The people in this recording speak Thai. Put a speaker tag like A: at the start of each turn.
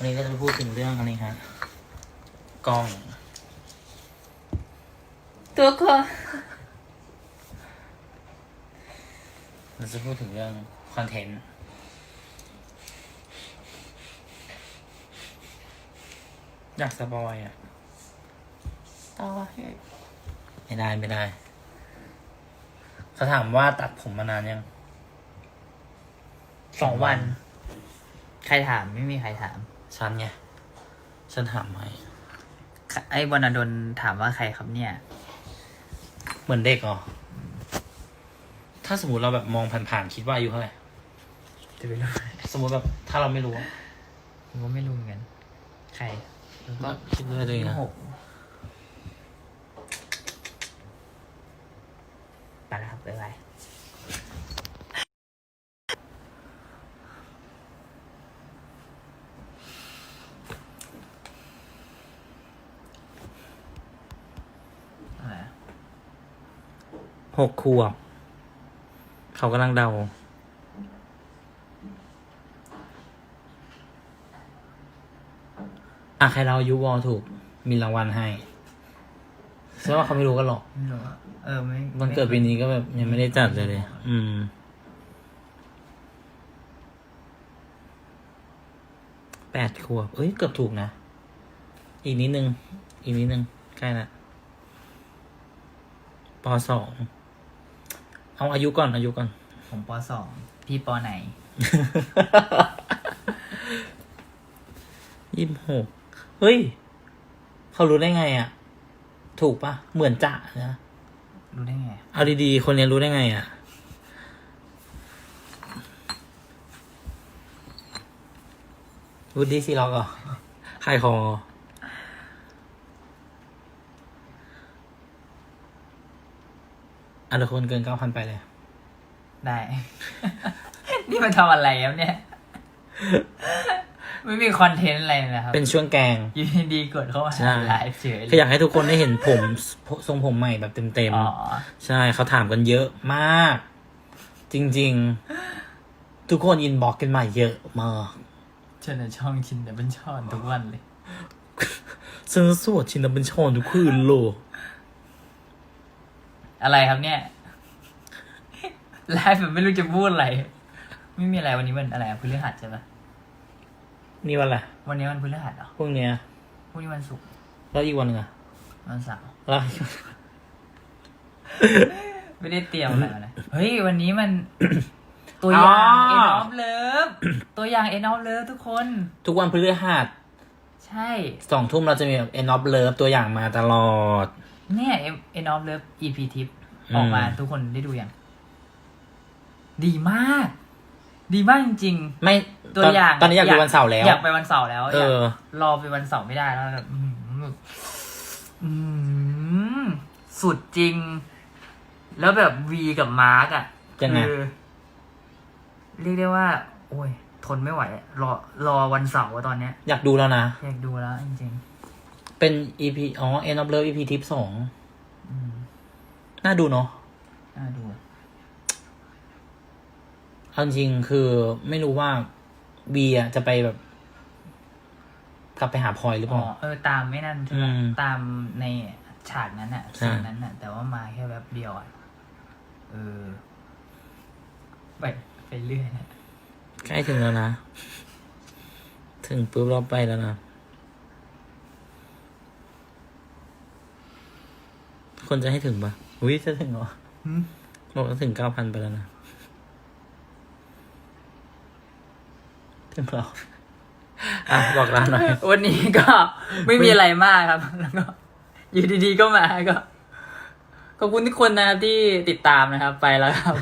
A: วันนี้เราจะพูดถึงเรื่องอะไรฮะกล้อง
B: ตัวก็
A: เราจะพูดถึงเรื่องคอนเทนต์อยากสปอยอะ
B: ต่อ
A: ไม่ได้ไม่ได้เขาถามว่าตัดผมมานานยัง
B: สองวัน ใครถามไม่มีใครถาม
A: ฉันไง ฉันถามไหม
B: ไอ้บรรดลถามว่าใครครับเนี่ย
A: เหมือนเด็กเหรอถ้าสมมติเราแบบมองผ่านๆคิดว่าอายุเท่าไหร่
B: จะไปรู้
A: สมมติแบบถ้าเราไม่รู้อะ
B: ผมก็ไม่รู้เหมือนกัน ใคร
A: ก็คิดด้วยตัวเองนะ
B: หกไปแล้วครับบ๊ายบายอะไรอะ
A: หกขวบ เขากำลังเดา อะ ใครเราอายุวอลถูก มีรางวัลให้ใช่ว่าเขาไม่รู้กันหรอก
B: ไม่รู้อะเออไม่
A: วันเกิดปีนี้ก็แบบยังไม่ได้จัดเลยเลย อืม แปดขวบ เอ้ย เกือบถูกนะ อีกนิดนึง อีกนิดนึง ใกล้ละปสอง เอาอายุก่อนอายุก่อน
B: ผมปสองพี่ปไหน
A: ยี่สิบหกเฮ้ย เขารู้ได้ไงอะ ถูกปะเหมือนจะนะ
B: รู้ได้ไง
A: เอาดีๆ คนเนี้ยรู้ได้ไงอะวูดดี้ซีล็อกเหรอใครคออั นละคนเกินเก้าพันไปเลย
B: ได้ นี่มันทำอะไรครับเนี่ย ไม่มีคอนเทนต์อะไรเลยนะครับ
A: เป็นช่วงแกง
B: อยูดีๆกดเข้ามา
A: ใช่
B: ไลฟ์เฉย
A: ก็อยากให้ทุกคนได้เห็นผม ทรงผมใหม่แบบเต็ม
B: อ๋อ
A: ๆ ใช่เขาถามกันเยอะมาก จริงๆ ทุกคนอินบ็อกกันมาเยอะมาก
B: ฉันน่ะช่องชินแต่เป็นช่อนทุกวันเลย
A: ฉันสวดชินดับเป็นชอนทุกคืนโลก
B: อะไรครับเนี่ยไลฟ์แบบไม่รู้จะพูดอะไร ไม่มีอะไรวันนี้มันอะไรอะพฤหัสใช่ปะ
A: นี่วันอะไร
B: วันนี้มันพฤหัสเหรอ
A: พรุ่งเนี้ย
B: พรุ่งนี้วันศุกร์
A: แล้วอีกวันหนึ่งอะ
B: วันเสาร์
A: แล้ว
B: ไม่ได้เตรียมอะไรมาเลยเฮ้ยวันนี้มัน ตัวอย่าง
A: อ๋อ
B: End of Love ตัวอย่าง End of Love ทุกคน
A: ทุกวันพฤหัส
B: ใช่
A: สองทุ่มเราจะมีแบบ end of love ตัวอย่างมาตลอด
B: เนี่ย End of Love EP ทิป
A: อืม
B: ออกมาทุกคนได้ดูยังดีมาก ดีมากจริง
A: ไม่
B: ๆตัวอย่าง
A: ตอนนี้อยากดูวันเสาร์แล้ว
B: อยากไปวันเสาร์แล้ว
A: เออ
B: ยากรอไปวันเสาร์ไม่ได้แล้วแบบอื้อหือแบบอื้อหือสุดจริง แล้วแบบวีกับมาร์กอะ
A: ยังไง
B: คือเรียกได้ว่า โอ้ย ทนไม่ไหวอะรอรอวันเสาร์อะตอนเนี้ย
A: อยากดูแล้วนะ
B: อยากดูแล้วจริง
A: เป็น EP อ๋อ end of love EP ทิปสอง
B: ๆอืม
A: น่าดูเนาะ
B: น่าดู
A: เอาจริงๆคือไม่รู้ว่าบีอะจะไปแบบ กลับไปหาพลอยหรือเป
B: อ๋อ
A: ล่า
B: เออตามไม่นั่นใช่ไหม
A: อืม
B: ตามในฉากนั้นอะ
A: ใช่
B: ซีนนั้นอะแต่ว่ามาแค่แวบเดียวอะเออ ไปไปเรื่อยนะ
A: ใกล้ถึงแล้วนะ ถึงปุ๊บเราไปแล้วนะ คนจะให้ถึงปะอุ้ยจะถึงเหรอบอกว่าถึงเก้าพันไปแล้วนะ ถึงเราอะบอกร้านหน่อย
B: วันนี้ก็ไม่มีอะไรมากครับ แล้วก็ อยู่ดีๆก็มาก็ขอบคุณทุกคนนะครับที่ติดตามนะครับ ไปแล้วครับ